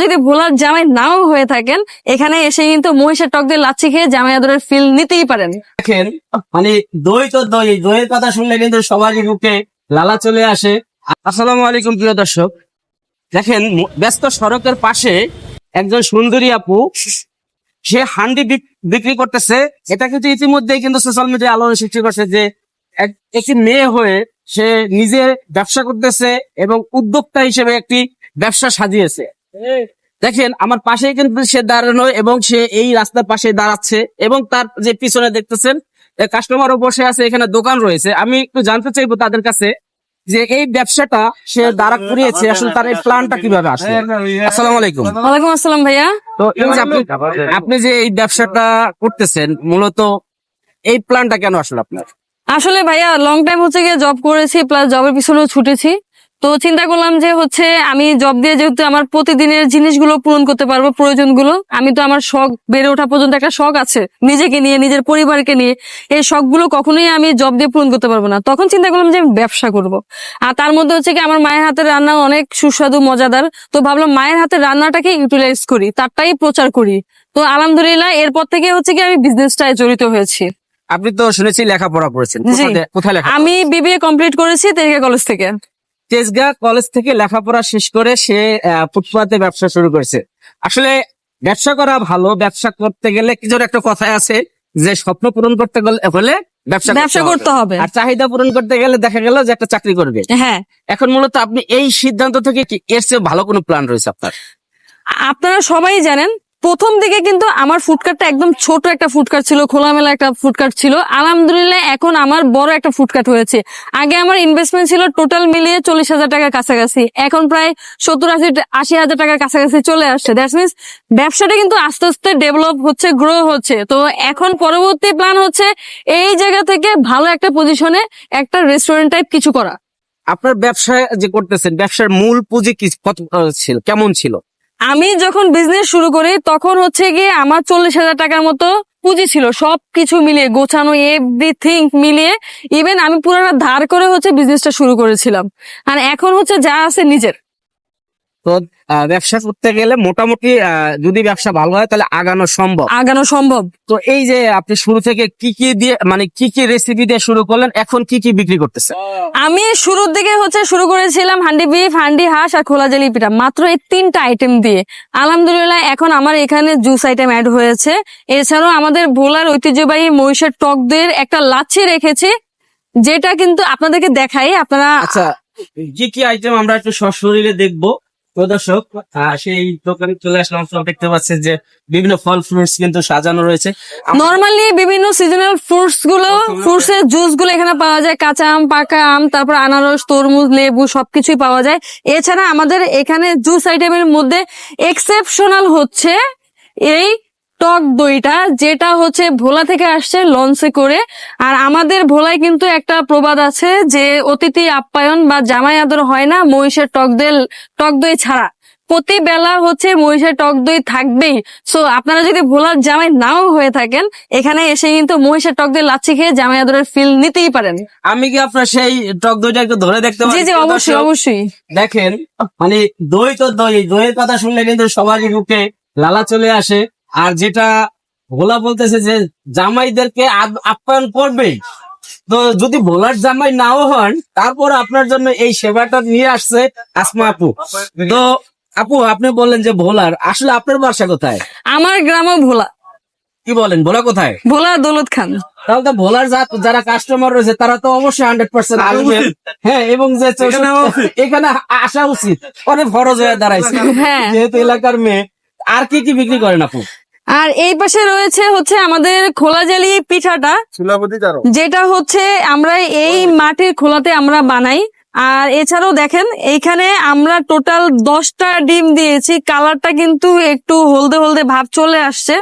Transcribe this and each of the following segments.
যদি ভোলার জামাই নাও হয়ে থাকেন, এখানে এসে কিন্তু মহিষের টক দিয়ে লাচ্ছি খেয়ে জামাই আদরের ফিল নিতেই পারেন। দেখেন মানে দই তো দই, দইয়ের কথা শুনলে কিন্তু সবারই মুখে লালা চলে আসে। আসসালামু আলাইকুম, প্রিয় দর্শক। দেখেন ব্যস্ত সড়কের পাশে একজন সুন্দরী আপু, সে হান্ডি বিক্রি করতেছে। এটা কিন্তু ইতিমধ্যেই কিন্তু সোশ্যাল মিডিয়া আলোড়ন সৃষ্টি করছে যে, এক- একটি মেয়ে হয়ে সে নিজে ব্যবসা করতেছে এবং উদ্যোক্তা হিসেবে একটি ব্যবসা সাজিয়েছে। দেখেন আমার পাশেই কিন্তু সে দাঁড়ানো এবং সে এই রাস্তার পাশে দাঁড়াচ্ছে এবং তার যে পিছনে দেখতেছেন কাস্টমারও বসে আছে এখানে দোকান রয়েছে। আমি একটু জানতে চাইব তাদের কাছে যে এই ব্যবসাটা সে দাঁড়া করিয়েছে আসলে তার এই প্ল্যানটা কীভাবে আসলো? আসসালামু আলাইকুম। ওয়ালাইকুম আসসালাম ভাইয়া। তো আপনি আপনি যে এই ব্যবসাটা করতেছেন মূলত এই প্ল্যানটা কেন আসলে আপনার? আসলে ভাইয়া লং টাইম হচ্ছে গিয়ে জব করেছি প্লাস জবের পিছনেও ছুটেছি। তো চিন্তা করলাম যে হচ্ছে আমি জব দিয়ে যেহেতু আমার প্রতিদিনের জিনিসগুলো পূরণ করতে পারব প্রয়োজনগুলো আমি তো আমার শখ বেড়ে ওঠা পর্যন্ত একটা শখ আছে। নিজেকে নিয়ে নিজের পরিবারকে নিয়ে এই শখগুলো কখনোই আমি জব দিয়ে পূরণ করতে পারব না। তখন চিন্তা করলাম যে আমি ব্যবসা করব। আর তার মধ্যে হচ্ছে কি আমার মায়ের হাতের রান্না অনেক সুস্বাদু মজাদার। তো ভাবলাম মায়ের হাতের রান্নাটাকে ইউটিলাইজ করি তারটাই প্রচার করি। তো আলহামদুলিল্লাহ এরপর থেকে হচ্ছে কি আমি বিজনেসটায় জড়িত হয়েছি। আপনি তো শুনেছি লেখাপড়া করেছেন। আমি বিবিএ কমপ্লিট করেছি তেজগাঁ কলেজ থেকে। তেজগাঁ কলেজ থেকে লেখাপড়া শেষ করে সে ফুটপাতে ব্যবসা শুরু করেছে। আসলে ব্যবসা করা ভালো ব্যবসা করতে গেলে কি যেন একটা কথায় আছে যে স্বপ্ন পূরণ করতে গেলে হলে ব্যবসা ব্যবসা করতে হবে। আর চাহিদা পূরণ করতে গেলে দেখা গেল যে একটা চাকরি করবে। হ্যাঁ। এখন মূলত আপনি এই সিদ্ধান্ত থেকে কি এর চেয়ে ভালো কোনো প্ল্যান রয়েছে আপনার? আপনারা সবাই জানেন প্রথম দিকে কিন্তু আমার ফুডকার্টটা একদম ছোট একটা ফুডকার্ট ছিল, খোলামেলা একটা ফুডকার্ট ছিল। আলহামদুলিল্লাহ, এখন আমার বড় একটা ফুডকার্ট হয়েছে। আগে আমার ইনভেস্টমেন্ট ছিল টোটাল মিলিয়ে চল্লিশ হাজার টাকার কাছাকাছি। এখন প্রায় সত্তর আশি আশি হাজার টাকার কাছাকাছি চলে আসছে। দ্যাটস মিনস ব্যবসাটা কিন্তু আস্তে আস্তে ডেভেলপ হচ্ছে গ্রো হচ্ছে। তো এখন পরবর্তী প্ল্যান হচ্ছে এই জায়গা থেকে ভালো একটা পজিশনে একটা রেস্টুরেন্ট টাইপ কিছু করা। আপনার ব্যবসা যে করতেছেন, ব্যবসার মূল পুঁজি কি, কত ছিল? কেমন ছিল? আমি যখন বিজনেস শুরু করি, তখন হচ্ছে গিয়ে আমার চল্লিশ হাজার টাকার মতো পুঁজি ছিল। সব কিছু মিলিয়ে, গোছানো এভরিথিং মিলিয়ে ইভেন আমি পুরোটা ধার করে হচ্ছে বিজনেসটা শুরু করেছিলাম। আর এখন হচ্ছে যা আছে নিজের। তো ব্যবসা করতে গেলে মোটামুটি যদি ব্যবসা ভালো হয় তাহলে আগানো সম্ভব। আগানো সম্ভব। তো এই যে আপনি শুরু থেকে কি কি দিয়ে মানে কি কি রেসিপি দিয়ে শুরু করলেন এখন কি কি বিক্রি করতেছে আমি শুরুর দিকে হচ্ছে শুরু করেছিলাম হান্ডি বিফ হান্ডি হাঁস আর খোলা জালি পিঠা। মাত্র এই তিনটা আইটেম দিয়ে। আলহামদুলিল্লাহ এখন আমার এখানে জুস আইটেম অ্যাড হয়েছে। এছাড়াও আমাদের ভোলার ঐতিহ্যবাহী মহিষের টকদের একটা লাচ্ছি রেখেছি যেটা কিন্তু আপনাদেরকে দেখাই আপনারা আচ্ছা কি কি আইটেম আমরা একটু সশরীরে দেখব? তো দর্শক সেই দোকানে চলে আসলাম। আপনারা দেখতে পাচ্ছেন যে বিভিন্ন ফল ফ্রুটস কিন্তু সাজানো রয়েছে। নরমালি নর্মালি বিভিন্ন সিজনাল ফ্রুটসগুলো ফ্রুটস এর জুসগুলো এখানে পাওয়া যায়। কাঁচা আম পাকা আম তারপর আনারস তরমুজ লেবু সবকিছুই পাওয়া যায়। এছাড়া আমাদের এখানে জুস আইটেমের মধ্যে এক্সেপশনাল হচ্ছে এই টক দইটা যেটা হচ্ছে ভোলা থেকে আসছে লঞ্চে করে। আর আমাদের ভোলায় কিন্তু একটা প্রবাদ আছে যে অতিথি আপ্যায়ন বা জামাই আদর হয় না মহিষের টক দই টক দই ছাড়া। প্রতি বেলা হচ্ছে মহিষের টক দই থাকবেই। সো আপনারা যদি ভোলার জামাই নাও হয়ে থাকেন এখানে এসে কিন্তু মহিষের টক দই লাচ্ছি খেয়ে জামাই আদরের ফিল নিতেই পারেন। আমি কি আপনার সেই টক দইটা একটু ধরে দেখতে পারি? জি অবশ্যই অবশ্যই। দেখেন মানে দই তো দই দইয়ের কথা শুনলে কিন্তু সবারই মুখে লালা চলে আসে। আর যেটা ভোলা বলতেছে যে জামাইদেরকে আপ্যায়ন করবে। তো যদি ভোলার জামাই নাও হন তারপর আপনার জন্য এই সেবাটা নিয়ে আসছে আসমা আপু। তো আপু আপনি বললেন যে ভোলার আসলে আপনার বাসা কোথায়? আমার গ্রামও ভোলা। কি বলেন ভোলা কোথায়? ভোলা দৌলত খান। তাহলে তো ভোলার যা- যারা কাস্টমার রয়েছে তারা তো অবশ্যই হান্ড্রেড পার্সেন্ট আসবে হ্যাঁ এবং যে এখানে আসা উচিত। অনেক ফরজ হয়ে দাঁড়াইছে। হ্যাঁ। যেহেতু এলাকার মেয়ে। আর কি কি বিক্রি করেন আপু? আর এই পাশে রয়েছে হচ্ছে আমাদের খোলাজালি পিঠাটা যেটা হচ্ছে আমরা এই মাটির খোলাতে আমরা বানাই। আর এছাড়াও দেখেন এইখানে আমরা টোটাল দশটা ডিম দিয়েছি। কালারটা কিন্তু একটু হলদে হলদে ভাব চলে আসছে।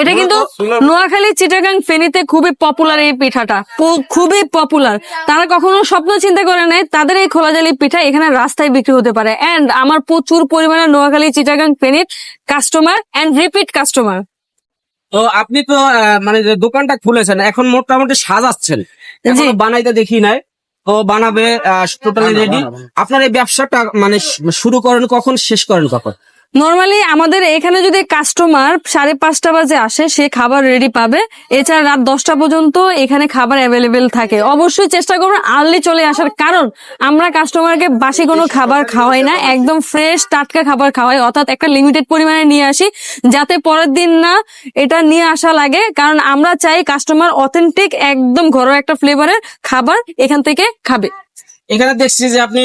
এটা কিন্তু নোয়াখালী চিটাগাং ফেনীতে খুবই পপুলার এই পিঠাটা। খুবই পপুলার তারা কখনো স্বপ্ন চিন্তা করে নাই তাদের এই খোলাজালি পিঠা এখানে রাস্তায় বিক্রি হতে পারে। এন্ড আমার প্রচুর পরিমাণে নোয়াখালী চিটাগাং ফেনীর কাস্টমার এন্ড রিপিট কাস্টমার তো আপনি তো আহ, মানে দোকানটা খুলেছেন এখন মোটামুটি সাজাচ্ছেন। এখনও বানাইতে দেখি নাই। তো বানাবে টোটালি রেডি আপনার এই ব্যবসাটা মানে শুরু করেন কখন শেষ করেন কখন? নর্মালি আমাদের এখানে যদি কাস্টমার সাড়ে পাঁচটা বাজে আসে, সে খাবার রেডি পাবে। এছাড়া রাত দশটা পর্যন্ত এখানে খাবার অ্যাভেলেবেল থাকে। অবশ্যই চেষ্টা করবেন আর্লি চলে আসার কারণ, আমরা কাস্টমারকে বাসি কোনো খাবার খাওয়াই না। একদম ফ্রেশ টাটকা খাবার খাওয়াই। অর্থাৎ একটা লিমিটেড পরিমাণে নিয়ে আসি, যাতে পরের দিন না এটা নিয়ে আসা লাগে। কারণ আমরা চাই কাস্টমার অথেন্টিক একদম ঘরোয়া একটা ফ্লেভারের খাবার এখান থেকে খাবে। এখানে দেখছি যে আপনি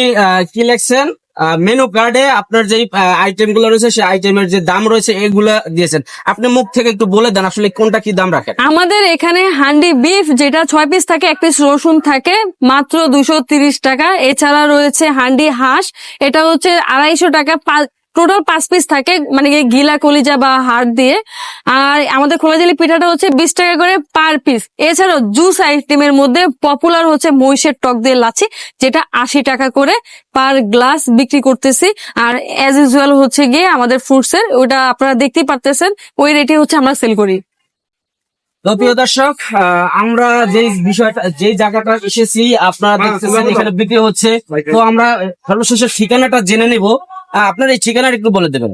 কি লিখছেন? মেনু কার্ডে আপনার যে আইটেমগুলো রয়েছে, সেই আইটেমের যে দাম রয়েছে, এগুলো দিয়েছেন। আপনি মুখ থেকে একটু বলে দেন, আসলে কোনটা কি দাম রাখেন? আমাদের এখানে হান্ডি বিফ, যেটা ছয় পিস থাকে, এক পিস রসুন থাকে, মাত্র দুশো টাকা। এছাড়া রয়েছে হান্ডি হাঁস, এটা হচ্ছে আড়াইশো টাকা টোটাল পাঁচ পিস থাকে মানে গিলা কলিজা বা হাড় দিয়ে। আর আমাদের খোলা জেলি পিঠাটা হচ্ছে বিশ টাকা করে পার পিস এছাড়াও জুস আইটেমের মধ্যে পপুলার হচ্ছে মহিষের টক দিয়ে লাচ্ছি যেটা আশি টাকা করে পার গ্লাস বিক্রি করতেছি। আর অ্যাজ ইউজুয়াল হচ্ছে গিয়ে আমাদের ফ্রুটস এর ওটা আপনারা দেখতেই পারতেছেন ওই রেটে হচ্ছে আমরা সেল করি। তো প্রিয় দর্শক আহ, আমরা যে বিষয়টা যে জায়গাটা এসেছি আপনারা দেখতেছেন এখানে বিক্রি হচ্ছে। তো আমরা সর্বশেষ ঠিকানাটা জেনে নিব। আপনার এই ঠিকানাটা একটু বলে দেবেন।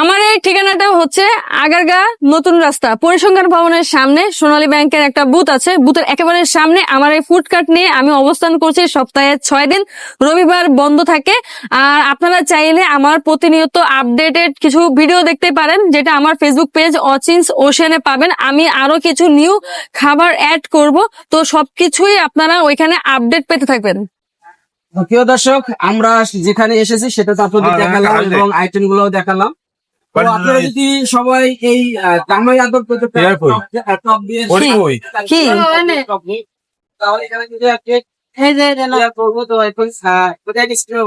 আমার এই ঠিকানাটা হচ্ছে আগারগা নতুন রাস্তা, পরিসংখ্যান ভবনের সামনে, সোনালী ব্যাংকের একটা বুথ আছে। বুথের একেবারে সামনে আমার এই ফুড কার্ট নিয়ে আমি অবস্থান করছি সপ্তাহে ছয় দিন। রবিবার বন্ধ থাকে। আর আপনারা চাইলে আমার প্রতিনিয়ত আপডেটেড কিছু ভিডিও দেখতে পারেন, যেটা আমার ফেসবুক পেজ অচিন্স ওশানে পাবেন। আমি আরও কিছু নিউ খাবার অ্যাড করব। তো সবকিছুই আপনারা ওইখানে আপডেট পেতে থাকবেন। প্রিয় দর্শক আমরা যেখানে এসেছি সেটা তো আপনাদের হ্যাঁ, দেখালাম হ্যাঁ, এবং আইটেমগুলো দেখালাম। তো আপনারা যদি সবাই এই আহ, আদর তাহলে এখানে যদি করব তো এখন কোথায় ডিসপ্লে